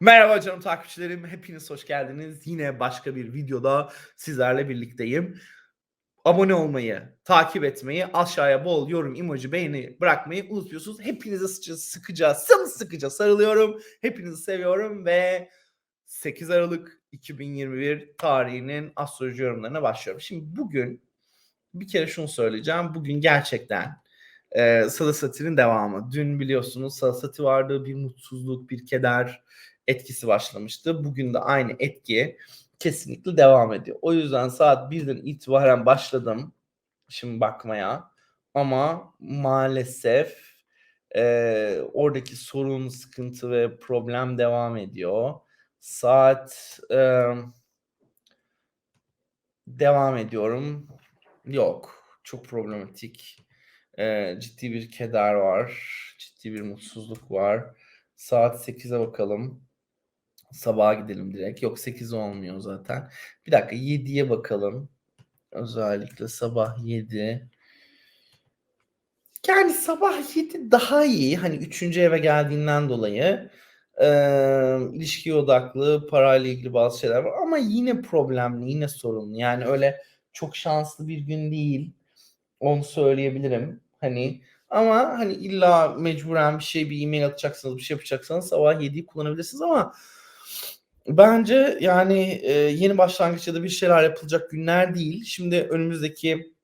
Merhaba canım takipçilerim. Hepiniz hoş geldiniz. Yine başka bir videoda sizlerle birlikteyim. Abone olmayı, takip etmeyi, aşağıya bol yorum, emoji, beğeni bırakmayı unutmuyorsunuz. Hepinize sıkıca, sıkıca, sımsıkıca sarılıyorum. Hepinizi seviyorum ve 8 Aralık 2021 tarihinin astroloji yorumlarına başlıyorum. Şimdi bugün bir kere şunu söyleyeceğim. Bugün gerçekten e, Salasati'nin devamı. Dün biliyorsunuz Salasati vardı. Bir mutsuzluk, bir keder etkisi başlamıştı. Bugün de aynı etki kesinlikle devam ediyor. O yüzden saat 1'den itibaren başladım şimdi bakmaya. Ama maalesef e, oradaki sorun, sıkıntı ve problem devam ediyor. Saat e, devam ediyorum. Yok. Çok problematik. E, ciddi bir keder var. Ciddi bir mutsuzluk var. Saat 8'e bakalım. Sabaha gidelim direkt. Yok 8 olmuyor zaten. Bir dakika 7'ye bakalım. Özellikle sabah 7. Yani sabah 7 daha iyi. Hani 3. eve geldiğinden dolayı e, ilişkiye odaklı, parayla ilgili bazı şeyler var. Ama yine problemli, yine sorunlu. Yani öyle çok şanslı bir gün değil. Onu söyleyebilirim. Hani ama hani illa mecburen bir şey, bir e-mail atacaksınız, bir şey yapacaksanız sabah 7'yi kullanabilirsiniz ama Bence yani e, yeni başlangıç ya da bir şeyler yapılacak günler değil. Şimdi önümüzdeki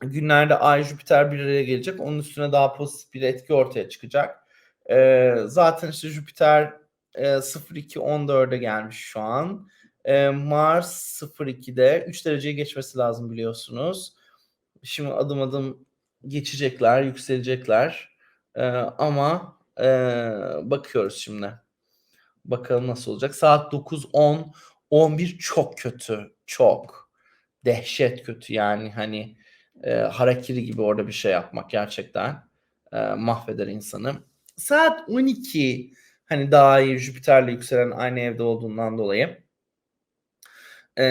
günlerde Ay Jüpiter bir araya gelecek. Onun üstüne daha pozitif bir etki ortaya çıkacak. E, zaten işte Jüpiter e, 02-14'e gelmiş şu an. E, Mars 02'de 3 dereceye geçmesi lazım biliyorsunuz. Şimdi adım adım geçecekler, yükselecekler. E, ama e, bakıyoruz şimdi. Bakalım nasıl olacak. Saat 9, 10, 11 çok kötü. Çok. Dehşet kötü yani hani e, harakiri gibi orada bir şey yapmak gerçekten e, mahveder insanı. Saat 12 hani daha iyi Jüpiter'le yükselen aynı evde olduğundan dolayı. E,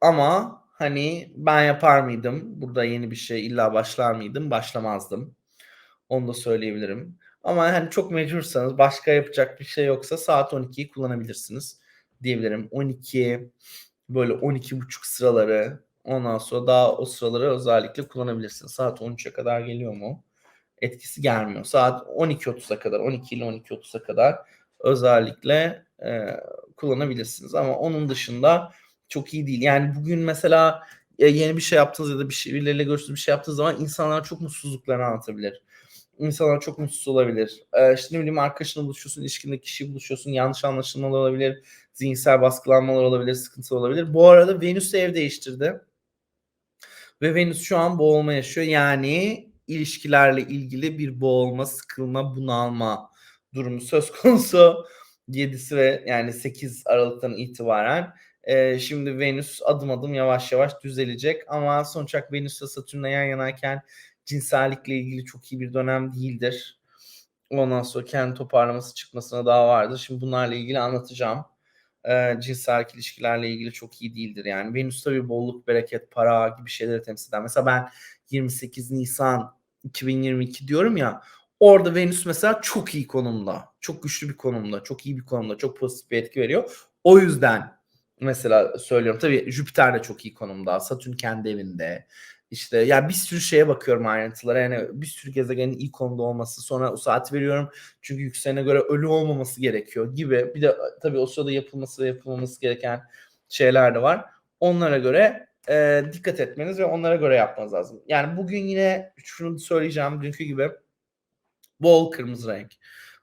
ama hani ben yapar mıydım? Burada yeni bir şey illa başlar mıydım? Başlamazdım. Onu da söyleyebilirim. Ama hani çok mecbursanız başka yapacak bir şey yoksa saat 12'yi kullanabilirsiniz diyebilirim. 12 böyle 12 buçuk sıraları ondan sonra daha o sıraları özellikle kullanabilirsiniz. Saat 13'e kadar geliyor mu? Etkisi gelmiyor. Saat 12.30'a kadar 12 ile 12.30'a kadar özellikle e, kullanabilirsiniz. Ama onun dışında çok iyi değil. Yani bugün mesela e, yeni bir şey yaptınız ya da bir şey birileriyle görüştüğünüz bir şey yaptığınız zaman insanlar çok mutsuzluklarını anlatabilir insanlar çok mutsuz olabilir. Ee, işte ne bileyim arkadaşınla buluşuyorsun, ilişkindeki kişiyi buluşuyorsun, yanlış anlaşılmalar olabilir, zihinsel baskılanmalar olabilir, sıkıntı olabilir. Bu arada Venüs de ev değiştirdi. Ve Venüs şu an boğulma yaşıyor. Yani ilişkilerle ilgili bir boğulma, sıkılma, bunalma durumu söz konusu. 7'si ve yani 8 Aralık'tan itibaren e, şimdi Venüs adım adım yavaş yavaş düzelecek ama sonuç olarak Venüs ve Satürn'le yan yanayken cinsellikle ilgili çok iyi bir dönem değildir. Ondan sonra kendi toparlaması çıkmasına daha vardır. Şimdi bunlarla ilgili anlatacağım. Ee, cinsellik ilişkilerle ilgili çok iyi değildir. Yani Venüs tabii bolluk, bereket, para gibi şeyleri temsil eder. Mesela ben 28 Nisan 2022 diyorum ya orada Venüs mesela çok iyi konumda. Çok güçlü bir konumda. Çok iyi bir konumda. Çok pozitif bir etki veriyor. O yüzden mesela söylüyorum. Tabii Jüpiter de çok iyi konumda. Satürn kendi evinde. İşte ya yani bir sürü şeye bakıyorum ayrıntılara. Yani bir sürü gezegenin iyi konuda olması. Sonra o saati veriyorum. Çünkü yükselene göre ölü olmaması gerekiyor gibi. Bir de tabii o sırada yapılması ve yapılmaması gereken şeyler de var. Onlara göre e, dikkat etmeniz ve onlara göre yapmanız lazım. Yani bugün yine şunu söyleyeceğim dünkü gibi bol kırmızı renk.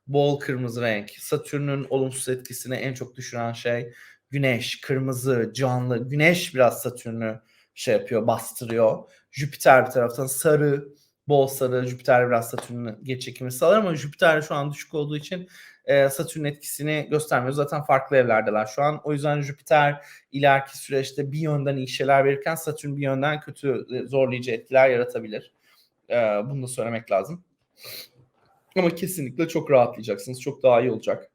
Bol kırmızı renk. Satürn'ün olumsuz etkisini en çok düşüren şey güneş, kırmızı, canlı. Güneş biraz Satürn'ü şey yapıyor, bastırıyor. Jüpiter bir taraftan sarı, bol sarı. Jüpiter biraz Satürn'ün geç çekimi sağlar ama Jüpiter şu an düşük olduğu için e, Satürn etkisini göstermiyor. Zaten farklı evlerdeler şu an. O yüzden Jüpiter ileriki süreçte bir yönden iyi şeyler verirken Satürn bir yönden kötü e, zorlayıcı etkiler yaratabilir. E, bunu da söylemek lazım. Ama kesinlikle çok rahatlayacaksınız. Çok daha iyi olacak.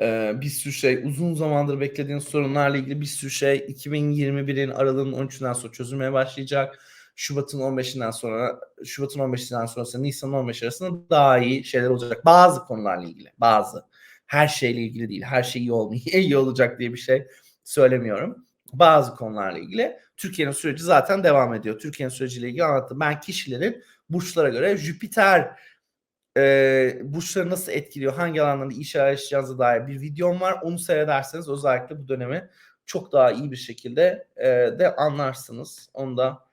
Ee, bir sürü şey uzun zamandır beklediğiniz sorunlarla ilgili bir sürü şey 2021'in aralığın 13'ünden sonra çözülmeye başlayacak. Şubat'ın 15'inden sonra Şubat'ın 15'inden sonrası Nisan'ın 15 arasında daha iyi şeyler olacak. Bazı konularla ilgili. Bazı. Her şeyle ilgili değil. Her şey iyi, olmuyor, iyi olacak diye bir şey söylemiyorum. Bazı konularla ilgili Türkiye'nin süreci zaten devam ediyor. Türkiye'nin süreciyle ilgili anlattım. Ben kişilerin burçlara göre Jüpiter e, burçları nasıl etkiliyor, hangi alanlarda iş arayacağınıza dair bir videom var. Onu seyrederseniz özellikle bu dönemi çok daha iyi bir şekilde e, de anlarsınız. Onu da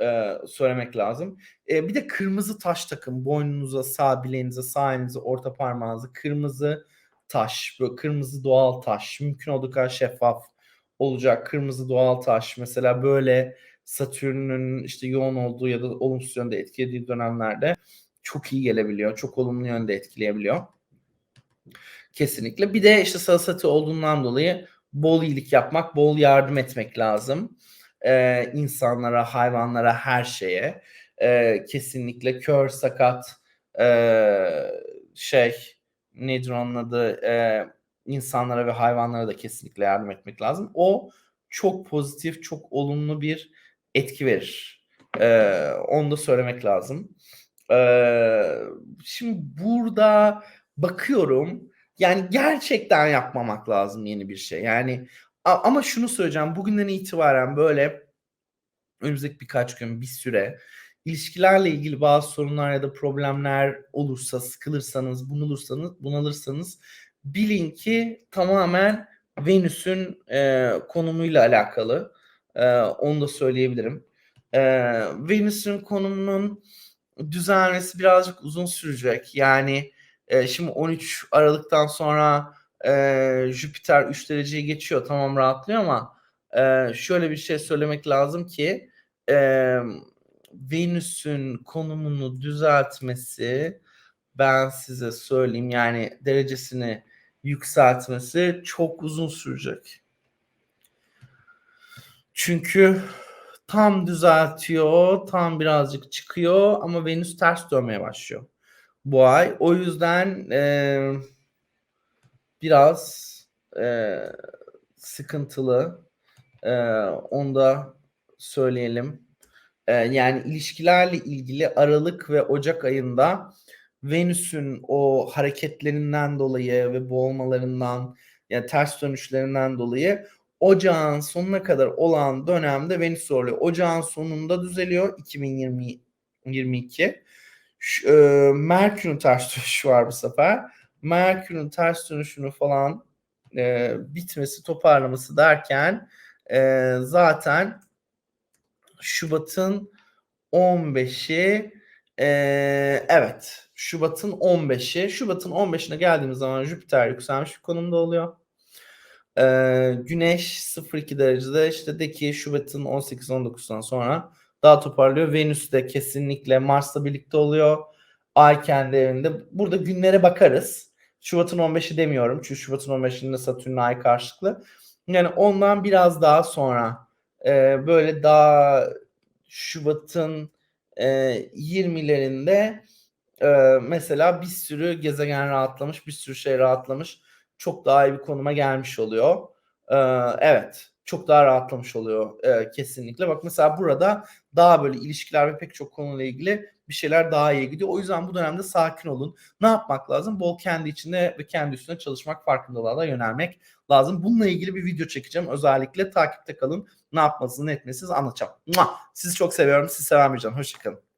e, söylemek lazım. E, bir de kırmızı taş takın. Boynunuza, sağ bileğinize, sağ elinize, orta parmağınıza kırmızı taş, böyle kırmızı doğal taş. Mümkün olduğu kadar şeffaf olacak kırmızı doğal taş. Mesela böyle Satürn'ün işte yoğun olduğu ya da olumsuz yönde etkilediği dönemlerde çok iyi gelebiliyor. Çok olumlu yönde etkileyebiliyor. Kesinlikle. Bir de işte sarısatı olduğundan dolayı bol iyilik yapmak, bol yardım etmek lazım. Ee, insanlara, hayvanlara, her şeye. Ee, kesinlikle kör, sakat, ee, şey nedir onun adı ee, insanlara ve hayvanlara da kesinlikle yardım etmek lazım. O çok pozitif, çok olumlu bir etki verir. Ee, onu da söylemek lazım. Ee, şimdi burada bakıyorum yani gerçekten yapmamak lazım yeni bir şey. Yani ama şunu söyleyeceğim bugünden itibaren böyle önümüzdeki birkaç gün bir süre ilişkilerle ilgili bazı sorunlar ya da problemler olursa sıkılırsanız bunalırsanız bunalırsanız bilin ki tamamen Venüs'ün e, konumuyla alakalı. E, onu da söyleyebilirim. E, Venüs'ün konumunun düzelmesi birazcık uzun sürecek. Yani e, şimdi 13 Aralık'tan sonra e, Jüpiter 3 dereceyi geçiyor. Tamam rahatlıyor ama e, şöyle bir şey söylemek lazım ki e, Venüs'ün konumunu düzeltmesi ben size söyleyeyim yani derecesini yükseltmesi çok uzun sürecek. Çünkü tam düzeltiyor, tam birazcık çıkıyor ama Venüs ters dönmeye başlıyor bu ay. O yüzden e, biraz e, sıkıntılı. E, onu da söyleyelim. E, yani ilişkilerle ilgili Aralık ve Ocak ayında Venüs'ün o hareketlerinden dolayı ve boğulmalarından yani ters dönüşlerinden dolayı ocağın sonuna kadar olan dönemde Venüs zorluyor. Ocağın sonunda düzeliyor 2022. Şu, e, Merkür'ün ters dönüşü var bu sefer. Merkür'ün ters dönüşünü falan e, bitmesi, toparlaması derken e, zaten Şubat'ın 15'i e, evet Şubat'ın 15'i Şubat'ın 15'ine geldiğimiz zaman Jüpiter yükselmiş bir konumda oluyor. Ee, güneş 02 derecede işte de ki Şubat'ın 18-19'dan sonra daha toparlıyor. Venüs de kesinlikle Mars'la birlikte oluyor. Ay kendi evinde. Burada günlere bakarız. Şubat'ın 15'i demiyorum. Çünkü Şubat'ın 15'inde Satürn Ay karşılıklı. Yani ondan biraz daha sonra e, böyle daha Şubat'ın e, 20'lerinde e, mesela bir sürü gezegen rahatlamış, bir sürü şey rahatlamış çok daha iyi bir konuma gelmiş oluyor. Ee, evet çok daha rahatlamış oluyor e, kesinlikle. Bak mesela burada daha böyle ilişkiler ve pek çok konuyla ilgili bir şeyler daha iyi gidiyor. O yüzden bu dönemde sakin olun. Ne yapmak lazım? Bol kendi içinde ve kendi üstüne çalışmak, farkındalığa da yönelmek lazım. Bununla ilgili bir video çekeceğim. Özellikle takipte kalın. Ne yapmasını, ne etmesiniz anlatacağım. Sizi çok seviyorum. Sizi seven. Hoşçakalın.